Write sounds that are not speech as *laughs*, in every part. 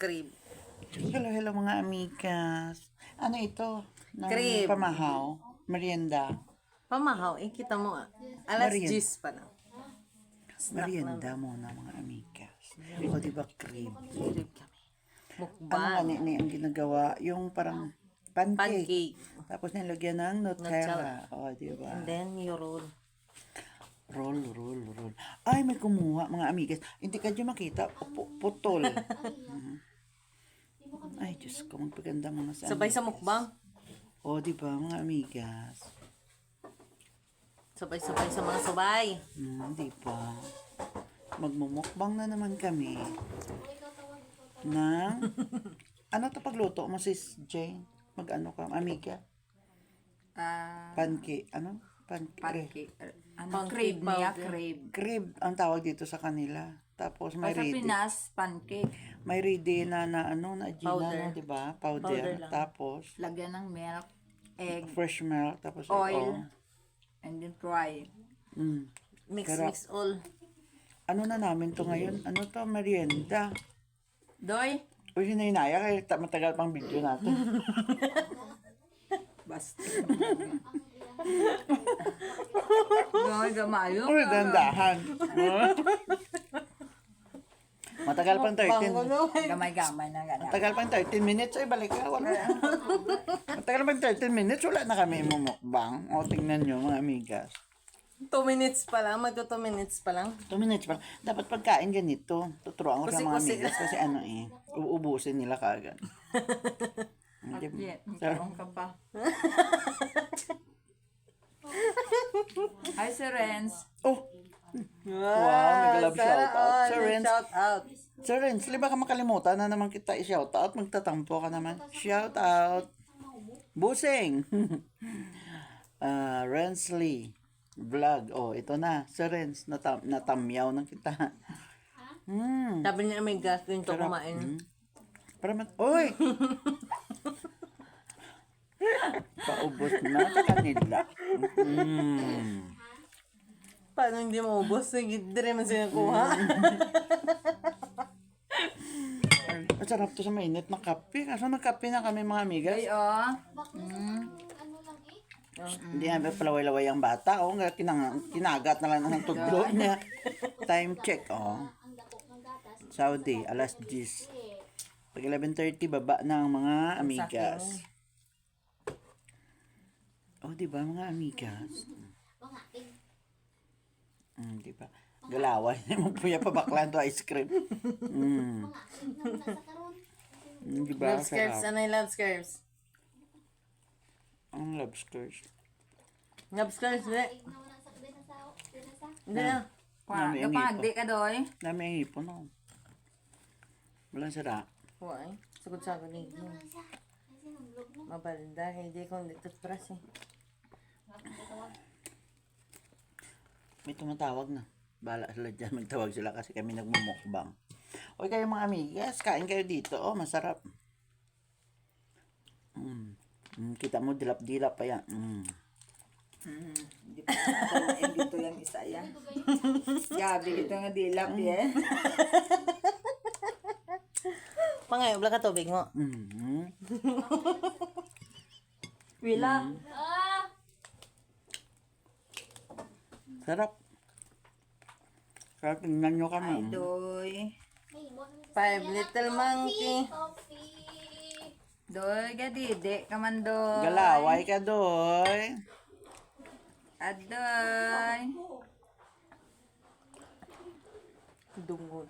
Crib. Hello, hello mga amigas. Ano ito? Ng Crib. Pamahaw. Merienda. Pamahaw, eh, kita mo ah. Alas Marian. 10 pa lang. Merienda muna mga amigas. O di ba? Crib kami. Ano Mukbang. ni, ang ginagawa? Yung parang pancake. Pancake. Tapos nilagyan ng Nutella. O, di ba? And then, you roll. Roll, roll, roll. Ay, may kumuha mga amigas. Hindi ka dyan makita. Pu- putol. Mhm. *laughs* Ay, Diyos ko. Magpaganda mga sa Sabay sa mukbang. O, di ba mga amigas? Sabay-sabay sa mga sabay. Hmm, di ba? Magmumukbang na naman kami ng *laughs* ano to pagluto mo sis Jane? Mag-ano ka, amiga? Ah, Pancake, ano? Pancake. pancake. Ano, Pancake crave niya, crave. Crib ang tawag dito sa kanila. Tapos may Sa. Pinas, pancake. May ready na, na ano, na gina, Powder. no, di ba? Powder. Powder lang. Tapos Lagyan ng milk, egg, fresh milk. Tapos Oil. and then fry. Mm. Mix, Sarap. mix all. Ano na namin to ngayon? Ano to? Merienda. Doy, Uy, hinahinaya kaya ta- matagal pang video natin. *laughs* basta. *laughs* Doy, gamayo. Uy, dandahan. *laughs* Matagal pang 13. Gamay-gamay na gano'n. Matagal pang 13 minutes. Ay, balik ka. Wala. Matagal pang 13 minutes. Wala na kami mumukbang. O, tingnan nyo, mga amigas. 2 minutes pa lang. Magto 2 minutes pa lang. 2 minutes pa. lang. Dapat pagkain ganito. Tuturuan ko sa mga amigas. Kasi ano eh, uubusin nila kagad. Hindi magkaroon ka pa. Hi, Sir Renz. Oh! Wow, nag-love shout out. Sir Renz. Shout out. Sir Renz, di ba ka makalimutan na naman kita i-shout out? Magtatampo ka naman. Shout out. Busing. *laughs* Ah, Rensley. Vlog. Oh, ito na. Sir Renz, natam natamyaw na kita. Hmm. Sabi niya may gas din to Sarap. kumain. Hmm. Para mat... Uy! *laughs* Paubos na sa kanila. Mm. Paano hindi maubos? Sige, di rin man sila kuha. *laughs* Masarap to sa mainit na kape. Kaso nagkape na kami mga amigas. Ay, oh. Mm. Hindi na palaway-laway ang bata. Oh, nga kinang, kinagat na lang ng tudlo niya. Time check. Oh. Saudi, alas 10. Pag 11.30, baba na ang mga amigas. Oh, di ba mga amigas? Mm, di ba? Galaway *laughs* na mo puya pa baklan to ice cream. Mm. Mm, di ba? Love scarves. Sarap. Ano yung love scarves? Ang love scores. Love scarves, hindi. Hindi na. Pa, Nami ang kapagdi ka, Doy. Dami ang ipon oh. Walang sara. Why? Sagot sa akin hindi. Mabalda, hindi ko dito toothbrush eh. May tumatawag na. Bala sila dyan. Magtawag sila kasi kami nagmumukbang. Oy kayo mga amigas, kain kayo dito. Oh, masarap. Mm. Mm, kita mo, dilap-dilap pa yan. Mm. Mm. Hindi pa natin dito yung isa yan. *laughs* Gabi, ito nga dilap yan. *laughs* Pangay, wala ka tubig mo. *laughs* Mm. Wila. Sarap. Kaya tingnan nyo kami. Ay, Doy. Five little monkey. Doy, gadide ka man, Doy. Galaway ka doy. Adoy. Dungod.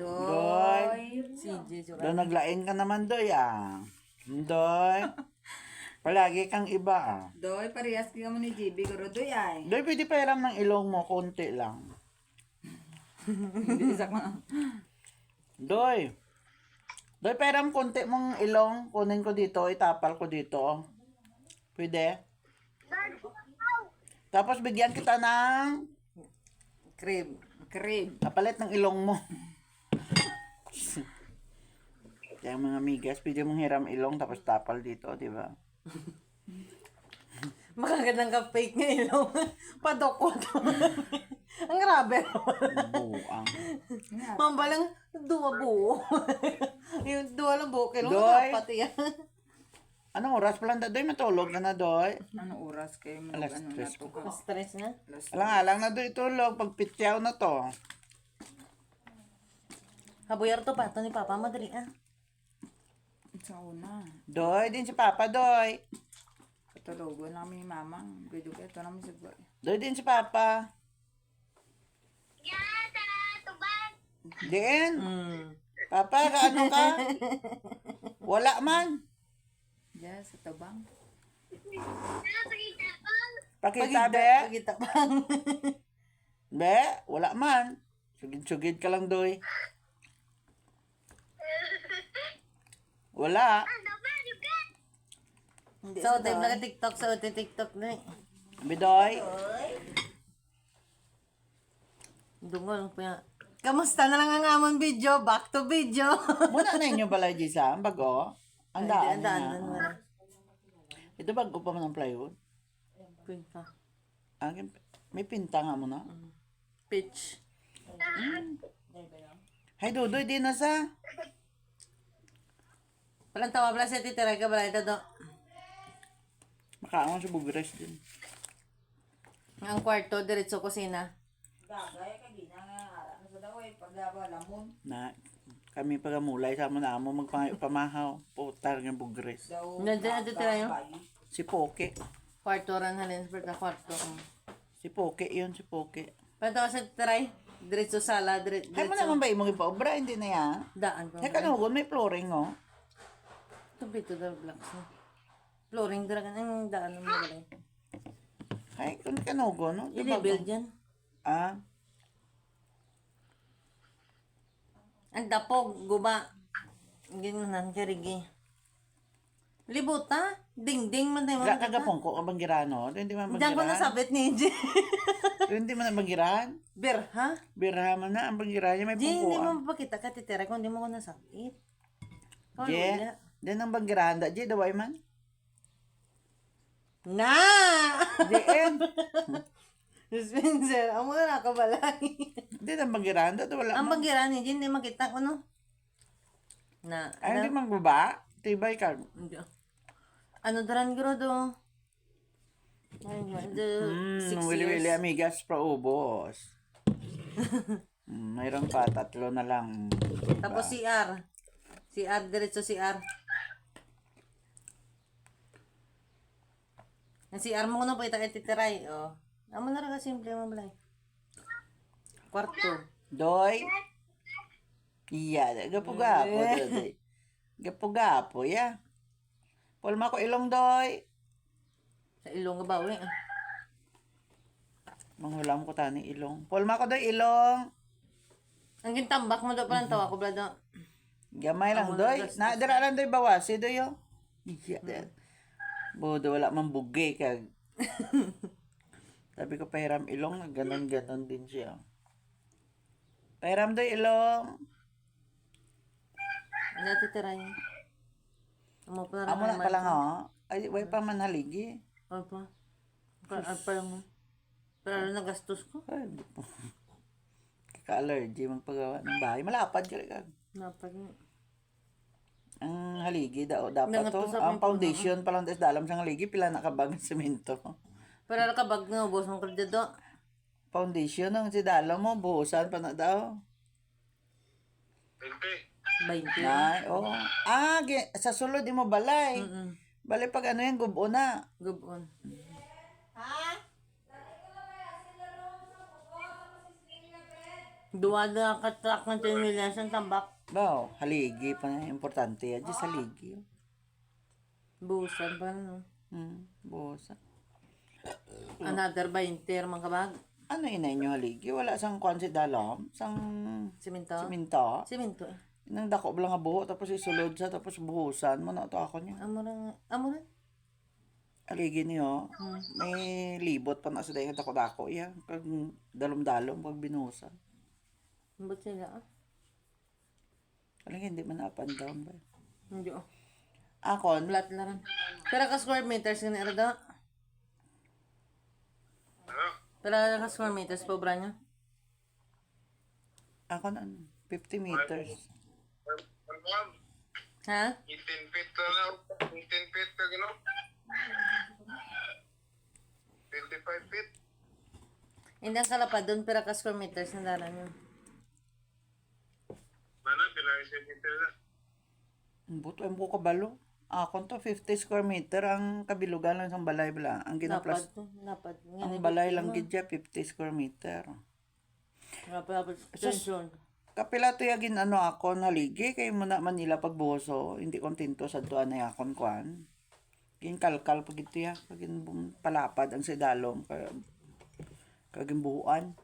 Doy. CJ. *laughs* Doon naglain ka naman doy ah. Doy. *laughs* Palagi kang iba ah. Doy, parehas ka mo ni JB. Guro, Doy ay. Doy, pwede pa ng ilong mo, konti lang. Hindi isa ka. Doy. Doy, peram konti mong ilong. Kunin ko dito, itapal ko dito. Pwede? Tapos bigyan kita ng Crib. Crib. kapalit ng ilong mo. Kaya mga migas, pwede mong hiram ilong tapos tapal dito, di ba? Makagandang ka fake nga ilong. *laughs* Padokot. *laughs* Ang grabe. Buang. *laughs* Mambalang dua buo. *laughs* yung dua lang buo. Kailan mo Doy. dapat yan? *laughs* Anong oras pala na doy? Matulog ka na doy. Ano oras kayo mo Alas ano na tres to ka? Stress nga. Alas Alang-alang na doy tulog. Pag pityaw na to. Habuyar to pato ni Papa Madri ah. sa una. Doy, din si Papa, doy. Katulugo namin ni Mamang. Pwede kayo ito namin sa. Doy din si Papa. Din. Hmm. Papa, kaano ka? Wala man. Diyan sa tabang. Pakita, be. Pagkita pang. Be, wala man. Sugid-sugid ka lang, doy. Wala. Sa time na TikTok, sa uti TikTok na eh. Bidoy. Dungol pa yan. Kamusta na lang ang amon video? Back to video. *laughs* Muna na inyo balay di sa bago. Ang daan Ang daan na. Ito bago pa man ang plywood. Pinta. Ang may pinta nga mo na. Pitch. Hay dudoy di na sa. Palang tawa pala sa titiray ka pala ito do. Makaangon sa bugres din. Ang kwarto, diretso kusina. Gagaya ka ginanga. Ano sa daw. Paglaba lamon. Na kami pagamulay sa mo na amo magpamahaw. *laughs* Putar ng bugres. Daw. Nandiyan na titira yun. Si Poke. Kwarto ran halin sa ka kwarto. um. Si Poke yun, si Poke. Palang tawa sa titiray. Diretso sala, dire- Hay mo diretso. naman ba imong ipaobra? Hindi na yan. Daan pa. Hay kanugon, may flooring oh. Ito the blocks na. Flooring dragon ang daan mga Hay kung kanugon, no? Ba- I-level dyan. Ah, Ang dapog, guba. Ginanan karigi. Libuta. Ding-ding man tayo kagapong ko ang banggirano. Hindi man Diyan ko nasabit ni J. *laughs* Hindi man banggirahan. Bir, ha? Birha man na ang banggirahan. May J, hindi pungkuan. mo mapakita ka titira kung hindi mo ko nasakit. Oh, Je, wala. din ang banggirahan da. Je, daway man. Na! Diin. *laughs* Spencer, ang mga nakabalay. Hindi ang banggirahan da. Wala ang man. bagira ni J, hindi makita ko, no? Na, Ay, hindi man baba. Tibay ka. Hindi. Ano daran guro do? Six wili-wili amigas pa ubos. *laughs* Hmm, mayroon pa, tatlo na lang. Tapos CR. CR, diretso CR. Ang CR mo na po ita ititiray. Oh. Amo na rin ka simple mo balay. Kwarto. Doy. Iya, gapo-gapo. doy. Gapo-gapo, ya. Pulma ko ilong, doy. Sa ilong ba eh. Manghulam ko tani ilong. Pulma ko, doy, ilong. Ang gintambak mo do pa lang tawa ko blado. Gamay lang, doy. Na, dira lang, doy, bawasi, doy, yo. Iya, doy. Bodo, wala man bugay kag. *laughs* Sabi ko, pahiram ilong, ganon-ganon din siya. Pahiram, doy, ilong. Ano titiray? Amo pa Amo na pa lang, oh. Ay, way pa man haligi. Ano pa? Ano pa lang. Pero nagastos ko. Ay, di po. *laughs* Kaka-allergy magpagawa ng bahay. Malapad ka ka. Napag Ang haligi daw dapat to. Ang foundation pa lang des dalam sa haligi pila nakabag ng semento. Pero nakabag nga, ubos mong kredito do. Foundation ang si dalam mo buhusan pa na daw. 20. Nay, oh. Ah, gi- sa sulod di mo balay. Mm-mm. Balay pag ano yan, gubo na. Gubon. Duwa na katrak ng 10 million sa tambak. Bao, haligi pa na importante yan. Di sa haligi. Busan pa no. Hmm, buhusan. Another 20 mga kabag. Ano inay nyo haligi? Wala sang kwan si dalam? Sang siminto? Simento eh. Nang dako ba lang nga buho, tapos isulod sa, tapos buhusan mo na ito ako niya. Amo na, amo na. Aligi niyo, may libot pa na sa daing dako-dako. Iya, kag dalom-dalom pag binuhusan. Ba't sila ah? Aling hindi man up and down ba? Hindi oh. Akon, Flat na rin. Pero ka square meters ka na ka square meters po bra niya. Ako na, ano, 50 meters. Ha? 18 feet na lang. 18 feet na gano'n. 25 feet. Hindi ang kalapad doon, pero ka square meters na dalan yun. Mana, bilang centimeter na. Buto ang buko kabalo. Ako to 50 square meter ang kabilugan lang sa balay bala. Ang Napad ginaplas to. Napad. ang balay lang gid siya 50 square meter. Napad. Napad. Tension. Kapila to yagin ano ako naligi kay mo na Manila pagbuso, hindi kontento sa tuan na yakon kwan. Kin kalkal pag ito ya, pag palapad ang sedalom kag kagimbuan.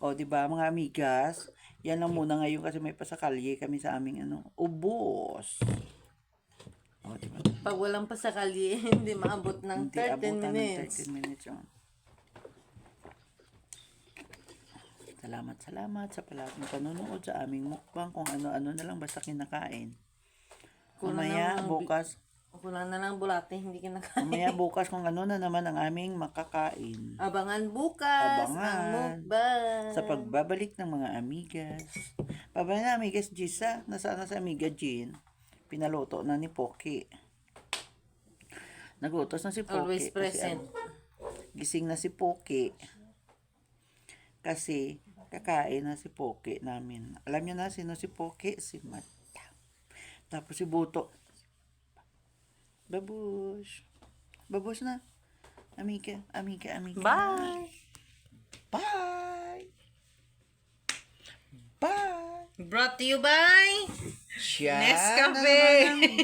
O, di ba mga amigas? Yan lang muna ngayon kasi may pasakalye kami sa aming ano, ubos. O, di ba? Pag walang pasakali, *laughs* hindi maabot ng Hindi 13 abutan minutes. ng 13 minutes yun. Salamat, salamat sa palaging panonood sa aming mukbang kung ano-ano na lang basta kinakain. Kulang Mamaya, na lang bukas, Kulang na lang bulate, hindi kinakain. mamaya bukas kung ano na naman ang aming makakain. Abangan bukas Abangan. ang mukbang. Sa pagbabalik ng mga amigas. Pabalik na amigas Gisa, nasaan na si amiga Jean? Pinaluto na ni Poki. Nagutos na si Poki. Always kasi present. gising na si Poki. Kasi kakain na si Poki namin. Alam niyo na sino si Poki? Si Mata. Tapos si Buto. Babush. Babush na. Amiga, amiga, amiga. Bye! Bye. Bye. Brought to you by Nescafe.